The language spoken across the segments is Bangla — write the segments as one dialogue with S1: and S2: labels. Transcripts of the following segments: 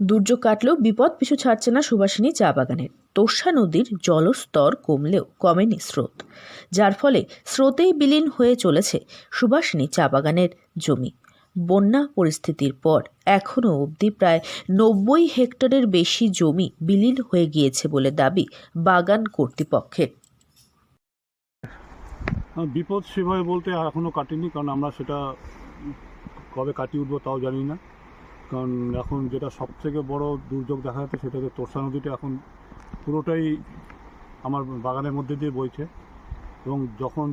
S1: দুর্যোগ কাটলেও বিপদ পিছু ছাড়ছে না সুভাষিনী চা বাগানের তোষা নদীর জলস্তর কমলেও কমেনি স্রোত, যার ফলে স্রোতেই বিলীন হয়ে চলেছে সুভাষিনী চা বাগানের জমি। বন্যা পরিস্থিতির পর এখনও অবধি প্রায় নব্বই হেক্টরের বেশি জমি বিলীন হয়ে গিয়েছে বলে দাবি বাগান কর্তৃপক্ষের।
S2: বিপদ সেভাবে বলতে এখনও কাটেনি, কারণ আমরা সেটা কবে কাটিয়ে উঠবো তাও জানি না। কারণ এখন যেটা সব থেকে বড় দুর্যোগ দেখা যাচ্ছে সেটা হচ্ছে তোরসা নদীটা এখন পুরোটাই আমার বাগানের মধ্যে দিয়ে বইছে। এবং যখন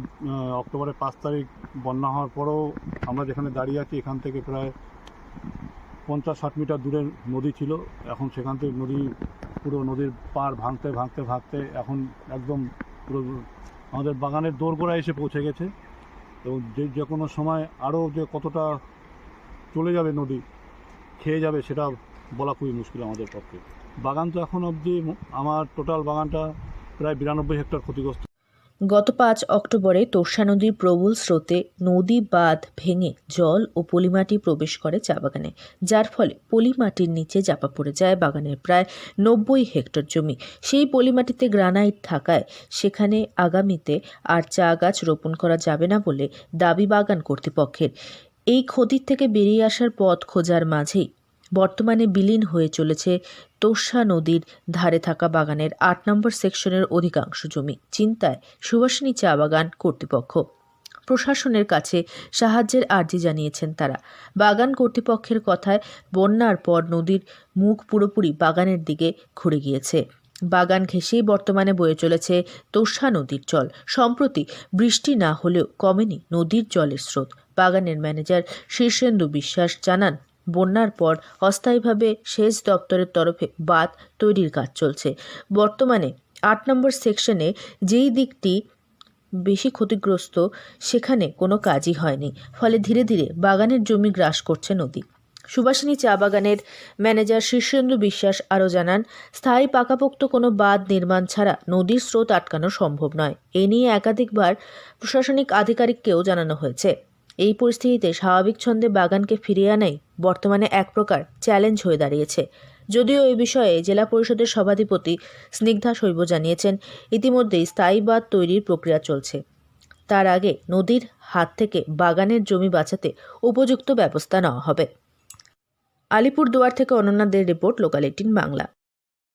S2: অক্টোবরের পাঁচ তারিখ বন্যা হওয়ার পরেও আমরা যেখানে দাঁড়িয়ে আছি এখান থেকে প্রায় পঞ্চাশ ষাট মিটার দূরে নদী ছিল। এখন সেখান থেকে নদী পুরো নদীর পাড় ভাঙতে ভাঙতে ভাঙতে এখন একদম পুরো আমাদের বাগানের দোরগোড়া এসে পৌঁছে গেছে। এবং যে যে কোনো সময় আরও যে কতটা চলে যাবে নদী খেয়ে যাবে সেটা বলা খুবই মুশকিল আমাদের পক্ষে। বাগান তো এখন অবধি আমার টোটাল বাগানটা প্রায় বিরানব্বই হেক্টর ক্ষতিগ্রস্ত।
S1: গত পাঁচ অক্টোবরে তোষা নদীর প্রবল স্রোতে নদী বাঁধ ভেঙে জল ও পলিমাটি প্রবেশ করে চা বাগানে, যার ফলে পলিমাটির নিচে চাপা পড়ে যায় বাগানের প্রায় নব্বই হেক্টর জমি। সেই পলিমাটিতে গ্রানাইট থাকায় সেখানে আগামীতে আর চা গাছ রোপণ করা যাবে না বলে দাবি বাগান কর্তৃপক্ষের। এই ক্ষতির থেকে বেরিয়ে আসার পথ খোঁজার মাঝেই বর্তমানে বিলীন হয়ে চলেছে তোষা নদীর ধারে থাকা বাগানের আট নম্বর সেকশনের অধিকাংশ জমি, চিন্তায় সুভাষিনী চা বাগান কর্তৃপক্ষ। প্রশাসনের কাছে সাহায্যের আর্জি জানিয়েছেন তারা। বাগান কর্তৃপক্ষের কথায় বন্যার পর নদীর মুখ পুরোপুরি বাগানের দিকে ঘুরে গিয়েছে। বাগান ঘেঁষেই বর্তমানে বয়ে চলেছে তোষা নদীর জল। সম্প্রতি বৃষ্টি না হলেও কমেনি নদীর জলের স্রোত। বাগানের ম্যানেজার শীর্ষেন্দু বিশ্বাস জানান, বন্যার পর অস্থায়ীভাবে সেচ দপ্তরের তরফে বাঁধ তৈরির কাজ চলছে। বর্তমানে আট নম্বর সেকশনে যেই দিকটি বেশি ক্ষতিগ্রস্ত, সেখানে কোনো কাজই হয়নি। ফলে ধীরে ধীরে বাগানের জমি গ্রাস করছে নদী। সুভাষিনী চা বাগানের ম্যানেজার শীর্ষেন্দু বিশ্বাস আরও জানান, স্থায়ী পাকাপোক্ত কোনো বাঁধ নির্মাণ ছাড়া নদীর স্রোত আটকানো সম্ভব নয়। এ নিয়ে একাধিকবার প্রশাসনিক আধিকারিককেও জানানো হয়েছে। এই পরিস্থিতিতে স্বাভাবিক ছন্দে বাগানকে ফিরিয়ে আনাই বর্তমানে এক প্রকার চ্যালেঞ্জ হয়ে দাঁড়িয়েছে। যদিও এই বিষয়ে জেলা পরিষদের সভাধিপতি স্নিগ্ধা শৈব জানিয়েছেন, ইতিমধ্যেই স্থায়ী বাঁধ তৈরির প্রক্রিয়া চলছে। তার আগে নদীর হাত থেকে বাগানের জমি বাঁচাতে উপযুক্ত ব্যবস্থা নেওয়া হবে। আলিপুরদুয়ার থেকে অনন্যাদের রিপোর্ট, লোকাল বাংলা।